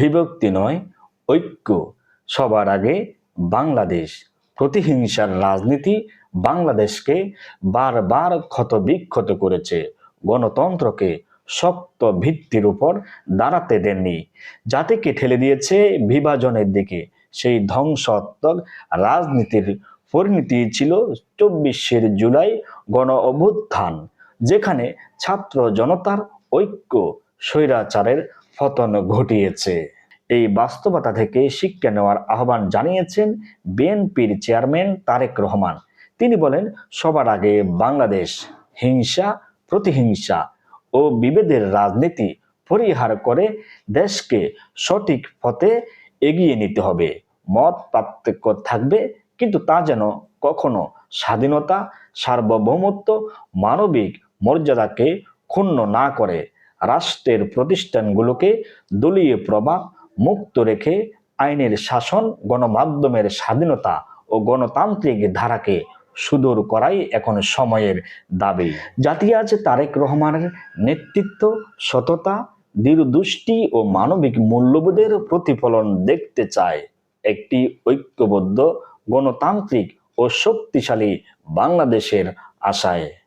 বিভক্তি নয়, ঐক্য। সবার আগে বাংলাদেশ। প্রতিহিংসার রাজনীতি বাংলাদেশকে বারবার ক্ষতবিক্ষত করেছে। গণতন্ত্রকে শক্ত ভিত্তির উপর দাঁড়াতে দেননি। জাতিকে ঠেলে দিয়েছে বিভাজনের দিকে। সেই ধ্বংসাত্মক রাজনীতির পরিণতি ছিল চব্বিশের জুলাই গণ অভ্যুত্থান, যেখানে ছাত্র জনতার ঐক্য, স্বৈরাচারের পতন ঘটিয়েছে। এই বাস্তবতা থেকে শিক্ষা নেওয়ার আহ্বান জানিয়েছেন বিএনপির চেয়ারম্যান তারেক রহমান। তিনি বলেন, সবার আগে বাংলাদেশ হিংসা, প্রতিহিংসা ও বিভেদের রাজনীতি পরিহার করে দেশকে সঠিক পথে এগিয়ে নিতে হবে। মত পার্থক্য থাকবে, কিন্তু তা যেন কখনো স্বাধীনতা, সার্বভৌমত্ব, মানবিক মর্যাদাকে ক্ষুণ্ণ না করে। রাষ্ট্রের প্রতিষ্ঠানগুলোকে দলীয় প্রভাব মুক্ত রেখে আইনের শাসন, গণমাধ্যমের স্বাধীনতা ও গণতান্ত্রিক ধারাকে সুদূর করাই এখন সময়ের দাবি। জাতি আজ তারেক রহমানের নেতৃত্ব, সততা দৃঢ়দৃষ্টি ও মানবিক মূল্যবোধের প্রতিফলন দেখতে চায় একটি ঐক্যবদ্ধ, গণতান্ত্রিক ও শক্তিশালী বাংলাদেশের আশায়।